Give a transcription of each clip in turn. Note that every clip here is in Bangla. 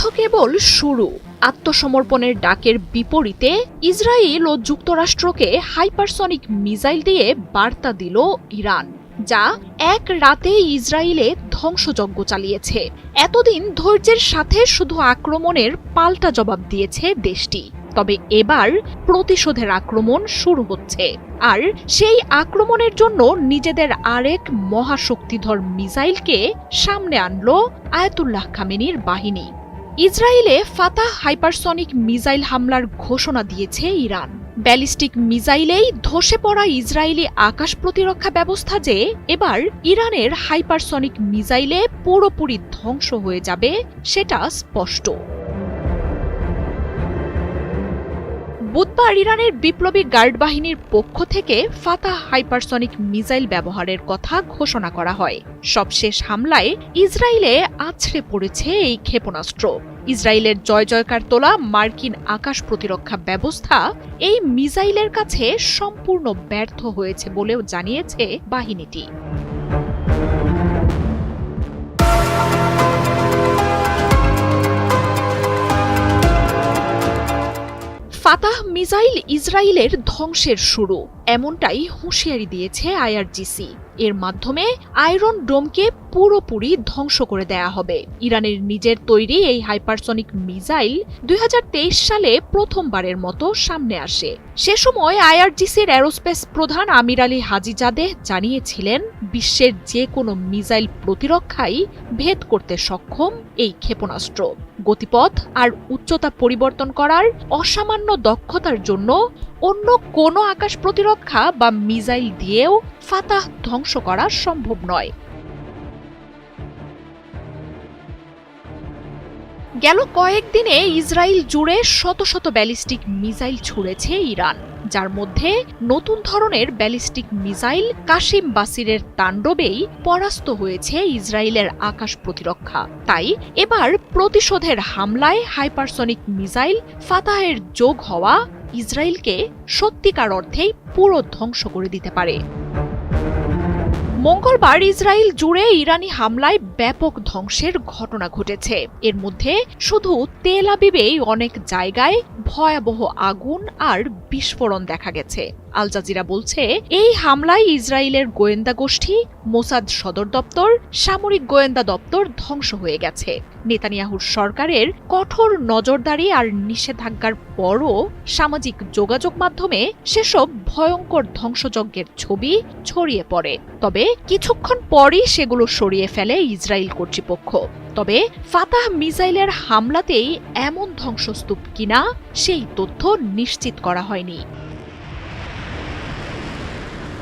যুদ্ধ কেবল শুরু। আত্মসমর্পণের ডাকের বিপরীতে ইসরায়েল ও যুক্তরাষ্ট্রকে হাইপারসনিক মিসাইল দিয়ে বার্তা দিল ইরান, যা এক রাতে ইসরায়েলে ধ্বংসযজ্ঞ চালিয়েছে। এতদিন ধৈর্যের সাথে শুধু আক্রমণের পাল্টা জবাব দিয়েছে দেশটি। তবে এবার প্রতিশোধের আক্রমণ শুরু হচ্ছে। আর সেই আক্রমণের জন্য নিজেদের আরেক মহাশক্তিধর মিসাইলকে সামনে আনলো আয়াতুল্লাহ খামেনির বাহিনী। ইসরায়েলে ফাতাহ হাইপারসনিক মিসাইল হামলার ঘোষণা দিয়েছে ইরান। ব্যালিস্টিক মিসাইলেই ধসে পড়া ইসরায়েলি আকাশ প্রতিরক্ষা ব্যবস্থা যে এবার ইরানের হাইপারসনিক মিসাইলে পুরোপুরি ধ্বংস হয়ে যাবে, সেটা স্পষ্ট। বুধবার ইরানের বিপ্লবী গার্ড বাহিনীর পক্ষ থেকে ফাতা হাইপারসনিক মিসাইল ব্যবহারের কথা ঘোষণা করা হয়। সবশেষ হামলায় ইসরায়েলে আছড়ে পড়েছে এই ক্ষেপণাস্ত্র। ইসরায়েলের জয় জয়কার তোলা মার্কিন আকাশ প্রতিরক্ষা ব্যবস্থা এই মিসাইলের কাছে সম্পূর্ণ ব্যর্থ হয়েছে বলেও জানিয়েছে বাহিনীটি। ফাতাহ মিসাইল ইসরায়েলের ধ্বংসের শুরু। এমনটাই হুঁশিয়ারি দিয়েছে আইআরজিসি। এর মাধ্যমে আয়রন ডোমকে পুরোপুরি ধ্বংস করে দেয়া হবে। ইরানের নিজের তৈরি এই হাইপারসনিক মিসাইল দুই হাজার তেইশ সালে প্রথমবারের মতো সামনে আসে। সে সময় আইআরজিসির অ্যারোস্পেস প্রধান আমির আলী হাজিজাদেহ জানিয়েছিলেন, বিশ্বের যে কোনো মিসাইল প্রতিরক্ষাই ভেদ করতে সক্ষম এই ক্ষেপণাস্ত্র। গতিপথ আর উচ্চতা পরিবর্তন করার অসামান্য দক্ষতার জন্য অন্য কোনো আকাশ প্রতিরক্ষা বা মিসাইল দিয়েও ফাতাহ ধ্বংস করা সম্ভব নয়। গেল কয়েকদিনে ইসরায়েল জুড়ে শত শত ব্যালিস্টিক মিসাইল ছুড়েছে ইরান, যার মধ্যে নতুন ধরনের ব্যালিস্টিক মিসাইল কাশিম বাসিরের তাণ্ডবেই পরাস্ত হয়েছে ইসরায়েলের আকাশ প্রতিরক্ষা। তাই এবার প্রতিশোধের হামলায় হাইপারসনিক মিসাইল ফাতাহের যোগ হওয়া ইসরায়েলকে সত্যিকার অর্থেই পুরো ধ্বংস করে দিতে পারে। মঙ্গলবার ইসরায়েল জুড়ে ইরানি হামলায় ব্যাপক ধ্বংসের ঘটনা ঘটেছে। এর মধ্যে শুধু তেল আবিবেই অনেক জায়গায় ভয়াবহ আগুন আর বিস্ফোরণ দেখা গেছে। আল জাজিরা বলছে, এই হামলায় ইসরায়েলের গোয়েন্দা গোষ্ঠী, মোসাদ সদর দপ্তর, সামরিক গোয়েন্দা দপ্তর ধ্বংস হয়ে গেছে। নেতানিয়াহুর সরকারের কঠোর নজরদারি আর নিষেধাজ্ঞার পরও সামাজিক যোগাযোগ মাধ্যমে সেসব ভয়ঙ্কর ধ্বংসযজ্ঞের ছবি ছড়িয়ে পড়ে। তবে কিছুক্ষণ পরই সেগুলো সরিয়ে ফেলে ইসরায়েল কর্তৃপক্ষ। তবে ফাতাহ মিসাইলের হামলাতেই এমন ধ্বংসস্তূপ কিনা, সেই তথ্য নিশ্চিত করা হয়নি।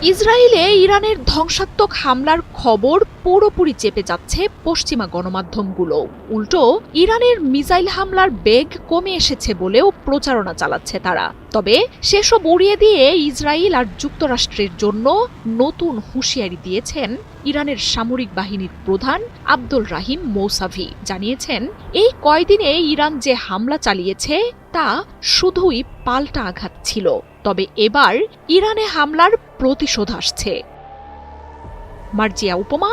ইসরায়েলে ইরানের ধ্বংসাত্মক হামলার খবর পুরোপুরি চেপে যাচ্ছে পশ্চিমা গণমাধ্যমগুলো। উল্টো, ইরানের মিসাইল হামলার বেগ কমে এসেছে বলেও প্রচারণা চালাচ্ছে তারা। তবে সেসব উড়িয়ে দিয়ে ইসরায়েল আর যুক্তরাষ্ট্রের জন্য নতুন হুঁশিয়ারি দিয়েছেন ইরানের সামরিক বাহিনীর প্রধান আব্দুল রাহিম মৌসাভি। জানিয়েছেন, এই কয়দিনে ইরান যে হামলা চালিয়েছে তা শুধুই পাল্টা আঘাত ছিল তবে এবার ইরানে হামলার প্রতিশোধ আসছে। মার্জিয়া উপমা